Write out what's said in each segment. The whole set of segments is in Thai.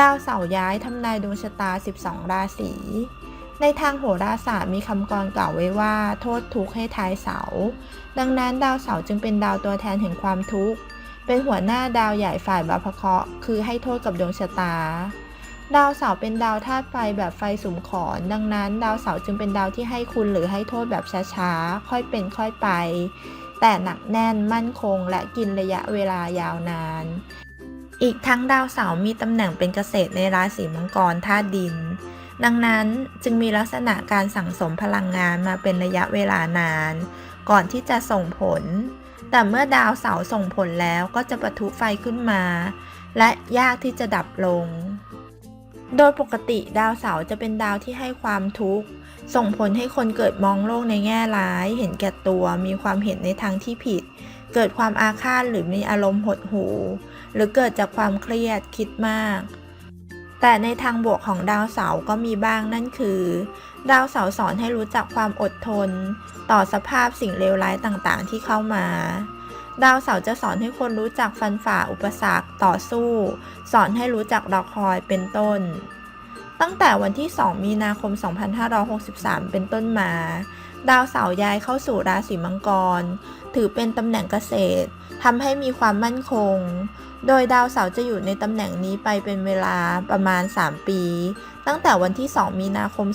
ดาวเสาร์ย้ายทำนายดวงชะตา 12 ราศี ในทางโหราศาสตร์มีคำกรกล่าวไว้ว่า โทษทุกข์ให้ทายเสา ดังนั้นดาวเสาร์จึงเป็นดาวตัวแทนแห่งความทุกข์ เป็นหัวหน้าดาวใหญ่ฝ่ายบาพเคราะห์คือให้โทษกับดวงชะตา ดาวเสาร์เป็นดาวธาตุไฟแบบไฟสุมขอน ดังนั้น ดาวเสาร์จึงเป็นดาวที่ให้คุณหรือให้โทษแบบช้าๆ ค่อยเป็นค่อยไป แต่หนักแน่นมั่นคงและกินระยะเวลายาวนาน อีกทั้งดาวเสาร์มีตำแหน่งเป็นเกษตรในราศีมังกรธาตุดิน ดังนั้นจึงมีลักษณะการสั่งสมพลังงานมาเป็นระยะเวลานาน ก่อนที่จะส่งผล แต่เมื่อดาวเสาร์ส่งผลแล้วก็จะปะทุไฟขึ้นมา และยากที่จะดับลง โดยปกติดาวเสาร์จะเป็นดาวที่ให้ความทุกข์ ส่งผลให้คนเกิดมองโลกในแง่ร้าย เห็นแก่ตัวมีความเห็นในทางที่ผิด เกิดความอาฆาตหรือมีอารมณ์หดหู่หรือเกิดจากความเครียดคิดมาก แต่ในทางบวกของดาวเสาร์ก็มีบ้างนั่นคือ ดาวเสาร์สอนให้รู้จักความอดทน ต่อสภาพสิ่งเลวร้ายต่างๆ ที่เข้ามา ดาวเสาร์จะสอนให้คนรู้จักฟันฝ่าอุปสรรคต่อสู้ สอนให้รู้จักรอคอยเป็นต้น ตั้งแต่วันที่ 2 มีนาคม 2563 เป็นต้นมา ดาวเสาร์ย้ายเข้าสู่ราศีมังกร ถือเป็นตำแหน่งเกษตรทำให้มีความมั่นคง โดยดาวเสาร์จะอยู่ในตำแหน่งนี้ไปเป็นเวลาประมาณ 3 ปี ตั้งแต่วันที่ 2 มีนาคม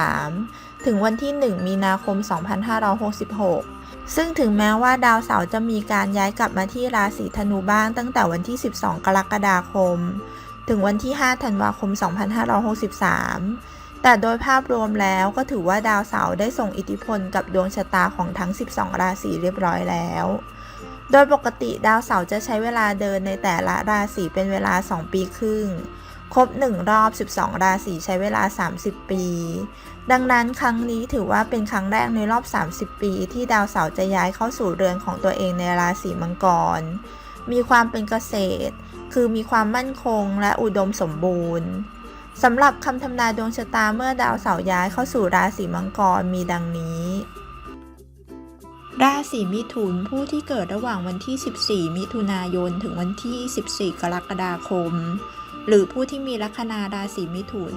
2563 ถึงวันที่ 1 มีนาคม 2566 ซึ่งถึงแม้ว่าดาวเสาร์จะมีการย้ายกลับมาที่ราศีธนูบ้างตั้งแต่วันที่ 12 กรกฎาคม ถึงวันที่ 5 ธันวาคม 2563 แต่โดยภาพรวมแล้วก็ถือว่าดาวเสาร์ได้ส่งอิทธิพลกับดวงชะตาของทั้ง 12 ราศีเรียบร้อยแล้ว โดยปกติดาวเสาร์จะใช้เวลาเดินในแต่ละราศีเป็นเวลา 2 ปีครึ่ง ครบ 1 รอบ 12 ราศีใช้เวลา 30 ปี ดังนั้นครั้งนี้ถือว่าเป็นครั้งแรกในรอบ 30 ปี ที่ดาวเสาร์จะย้ายเข้าสู่เรือนของตัวเองในราศีมังกร มีความเป็นเกษตร คือมีความมั่นคงและอุดมสมบูรณ์สำหรับคำทำนายดวงชะตาเมื่อดาวเสาร์ย้ายเข้าสู่ราศีมังกรมีดังนี้ราศีมิถุนผู้ที่เกิดระหว่างวันที่ 14 มิถุนายน ถึงวันที่ 14 กรกฎาคม หรือผู้ที่มีลัคนาราศีมิถุน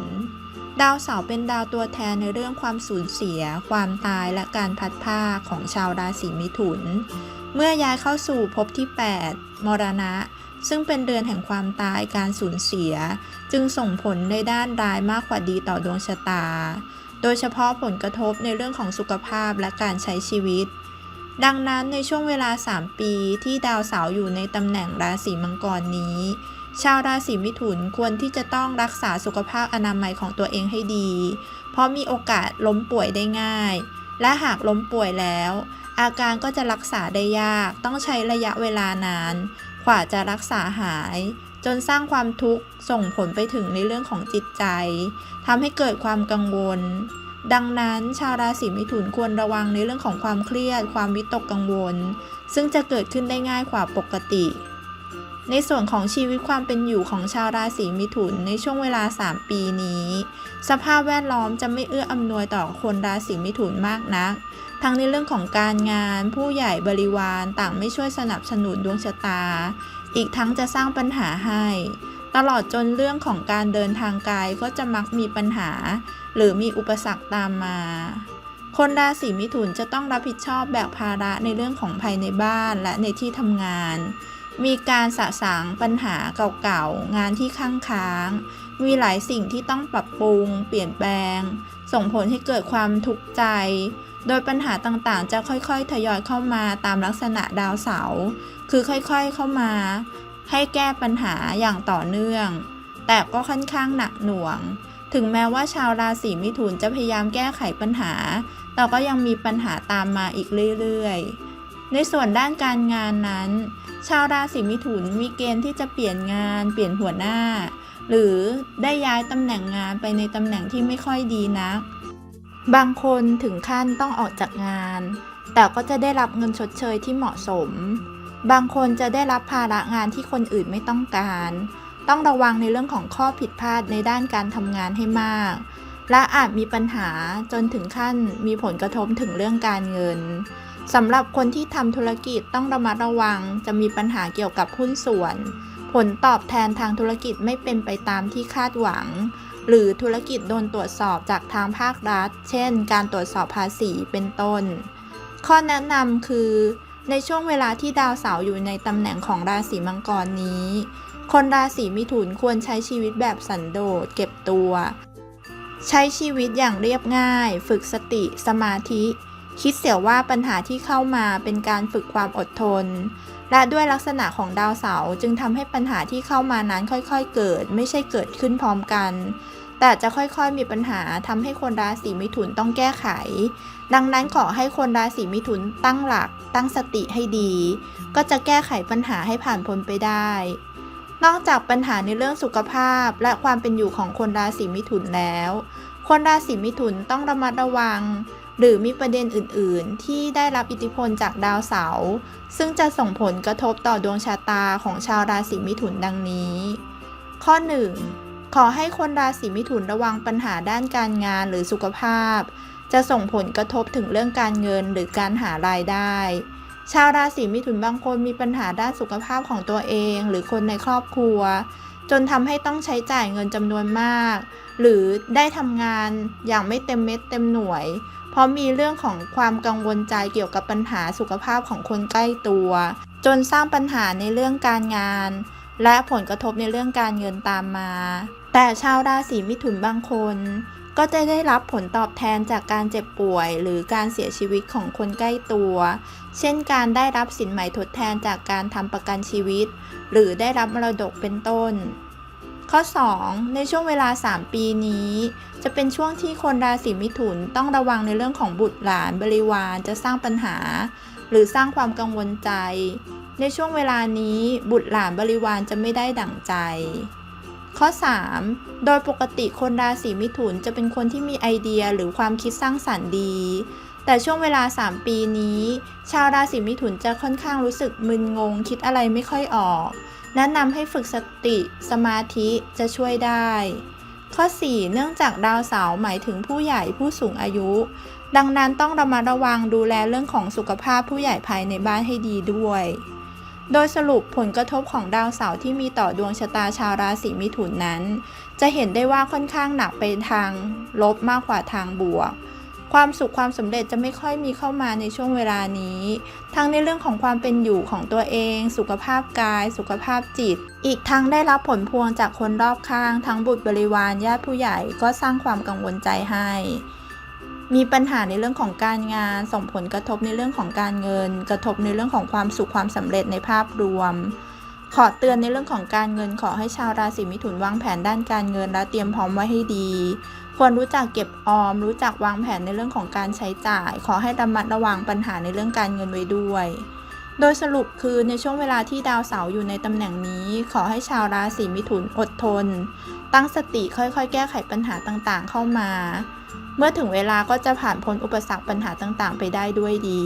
ดาวเสาร์เป็นดาวตัวแทนในเรื่องความสูญเสีย ความตายและการพัดผ้าของชาวราศีมิถุน เมื่อย้ายเข้าสู่ภพที่ 8 มรณะ ซึ่งเป็นเดือนแห่งความตายการสูญเสีย จึงส่งผลในด้านร้ายมากกว่าดีต่อดวงชะตา โดยเฉพาะผลกระทบในเรื่องของสุขภาพและการใช้ชีวิตดังนั้นในช่วงเวลา 3 ปีที่ดาวเสาร์อยู่ในตำแหน่งราศีมังกรนี้ ชาวราศีมิถุนควรที่จะต้องรักษาสุขภาพอนามัยของตัวเองให้ดี เพราะมีโอกาสล้มป่วยได้ง่าย และหากล้มป่วยแล้ว อาการก็จะรักษาได้ยาก ต้องใช้ระยะเวลานานกว่าจะรักษาหาย จนสร้างความทุกข์ส่งผลไปถึงในเรื่องของจิตใจทำให้เกิดความกังวล ดังนั้นชาวราศีมิถุนควรระวังในเรื่องของความเครียด ความวิตกกังวล ซึ่งจะเกิดขึ้นได้ง่ายกว่าปกติ ในส่วนของชีวิตความเป็นอยู่ของชาวราศีมิถุนในช่วงเวลา 3 ปีนี้ สภาพแวดล้อมจะไม่เอื้ออำนวยต่อคนราศีมิถุนมากนัก ทั้งในเรื่องของการงาน ผู้ใหญ่บริวารต่างไม่ช่วยสนับสนุนดวงชะตา อีกทั้งจะสร้างปัญหาให้ ตลอดจนเรื่องของการเดินทางไกลก็จะมักมีปัญหา หรือมีอุปสรรคตามมาคนราศีมิถุนจะต้องรับผิดชอบแบกภาระในเรื่องของภายในบ้านและในที่ทำงาน มีการสะสางปัญหาเก่าๆ งานที่ค้างค้าง มีหลายสิ่งที่ต้องปรับปรุง เปลี่ยนแปลง ส่งผลให้เกิดความทุกข์ใจ โดยปัญหาต่างๆ จะค่อยๆ ทยอยเข้ามาตามลักษณะดาวเสาร์คือค่อยๆ เข้ามา ให้แก้ปัญหาอย่างต่อเนื่อง แต่ก็ค่อนข้างหนักหน่วง ถึงแม้ว่าชาวราศีมิถุนจะพยายามแก้ไขปัญหา แต่ก็ยังมีปัญหาตามมาอีกเรื่อยๆ ในส่วนด้านการงานนั้น ชาวราศีมิถุนมีเกณฑ์ที่จะเปลี่ยนงานเปลี่ยนหัวหน้า หรือได้ย้ายตำแหน่งงานไปในตำแหน่งที่ไม่ค่อยดีนัก บางคนถึงขั้นต้องออกจากงาน แต่ก็จะได้รับเงินชดเชยที่เหมาะสม บางคนจะได้รับภาระงานที่คนอื่นไม่ต้องการ ต้องระวังในเรื่องของข้อผิดพลาดในด้านการทำงานให้มาก และอาจมีปัญหาจนถึงขั้นมีผลกระทบถึงเรื่องการเงิน สำหรับคนที่ทำธุรกิจต้องระมัดระวัง จะมีปัญหาเกี่ยวกับหุ้นส่วน ผลตอบแทนทางธุรกิจไม่เป็นไปตามที่คาดหวัง หรือธุรกิจโดนตรวจสอบจากทางภาครัฐ เช่น การตรวจสอบภาษีเป็นต้น ข้อแนะนำคือ ในช่วงเวลาที่ดาวเสาร์อยู่ในตำแหน่งของราศีมังกรนี้ คนราศีมิถุนควรใช้ชีวิตแบบสันโดษเก็บตัว ใช้ชีวิตอย่างเรียบง่าย ฝึกสติ สมาธิ คิดเสียว่าปัญหาที่เข้ามาเป็นการฝึกความอดทน และด้วยลักษณะของดาวเสาร์จึงทำให้ปัญหาที่เข้ามานั้นค่อยๆเกิด ไม่ใช่เกิดขึ้นพร้อมกัน แต่จะค่อยๆมีปัญหาทำให้คนราศีมิถุนต้องแก้ไข ดังนั้นขอให้คนราศีมิถุนตั้งหลัก ตั้งสติให้ดี ก็จะแก้ไขปัญหาให้ผ่านพ้นไปได้ นอกจากปัญหาในเรื่องสุขภาพและความเป็นอยู่ของคนราศีมิถุนแล้ว คนราศีมิถุนต้องระมัดระวัง หรือมีประเด็นอื่นๆ ที่ได้รับอิทธิพลจากดาวเสาร์ซึ่งจะส่งผลกระทบต่อดวงชะตาของชาวราศีมิถุนดังนี้ ข้อ 1 ขอให้คนราศีมิถุนระวังปัญหาด้านการงานหรือสุขภาพ จะส่งผลกระทบถึงเรื่องการเงินหรือการหารายได้ ชาวราศีมิถุนบางคนมีปัญหาด้านสุขภาพของตัวเอง หรือคนในครอบครัว จนทำให้ต้องใช้จ่ายเงินจำนวนมาก หรือได้ทำงานอย่างไม่เต็มเม็ดเต็มหน่วย เพราะมีเรื่องของความกังวลใจเกี่ยวกับปัญหาสุขภาพของคนใกล้ตัว จนสร้างปัญหาในเรื่องการงาน และผลกระทบในเรื่องการเงินตามมา แต่ชาวราศีมิถุนบางคน ก็จะได้รับผลตอบแทนจากการเจ็บป่วย หรือการเสียชีวิตของคนใกล้ตัว เช่นการได้รับสินใหม่ทดแทนจากการทำประกันชีวิต หรือได้รับมรดกเป็นต้น ข้อ 2 ในช่วงเวลา 3 ปีนี้ จะเป็นช่วงที่คนราศีมิถุนต้องระวังในเรื่องของบุตรหลานบริวารจะสร้างปัญหา หรือสร้างความกังวลใจ ในช่วงเวลานี้บุตรหลานบริวารจะไม่ได้ดั่งใจ ข้อ 3 โดยปกติคนราศีมิถุนจะเป็นคนที่มีไอเดียหรือความคิดสร้างสรรค์ดี แต่ช่วงเวลา 3 ปีนี้ ชาวราศีมิถุนจะค่อนข้างรู้สึกมึนงง คิดอะไรไม่ค่อยออก แนะนำให้ฝึกสติสมาธิจะช่วยได้ ข้อ 4 เนื่องจากดาวเสาร์หมายถึงผู้ใหญ่ผู้สูงอายุ ดังนั้นต้องระมัดระวังดูแลเรื่องของสุขภาพผู้ใหญ่ภายในบ้านให้ดีด้วย โดยสรุปผลกระทบของดาวเสาร์ที่มีต่อดวงชะตาชาวราศีมิถุนนั้น จะเห็นได้ว่าค่อนข้างหนักไปทางลบมากกว่าทางบวก ความสุขความสำเร็จจะไม่ค่อยมีเข้ามาในช่วงเวลานี้ ทั้งในเรื่องของความเป็นอยู่ของตัวเอง สุขภาพกาย สุขภาพจิต อีกทั้งได้รับผลพวงจากคนรอบข้าง ทั้งบุตรบริวารญาติผู้ใหญ่ก็สร้างความกังวลใจให้ มีปัญหาในเรื่องของการงาน ส่งผลกระทบในเรื่องของการเงิน กระทบในเรื่องของความสุขความสำเร็จในภาพรวมขอเตือนในเรื่องของการเงินขอให้ชาวราศีมิถุนวางแผนด้านการเงินและเตรียมพร้อมไว้ให้ดี ควรรู้จักเก็บออม รู้จักวางแผนในเรื่องของการใช้จ่าย ขอให้ระมัดระวังปัญหาในเรื่องการเงินไว้ด้วย โดยสรุปคือในช่วงเวลาที่ดาวเสาร์อยู่ในตำแหน่งนี้ ขอให้ชาวราศีมิถุนอดทน ตั้งสติค่อยๆ แก้ไขปัญหาต่างๆ เข้ามา เมื่อถึงเวลาก็จะผ่านพ้นอุปสรรคปัญหาต่างๆ ไปได้ด้วยดี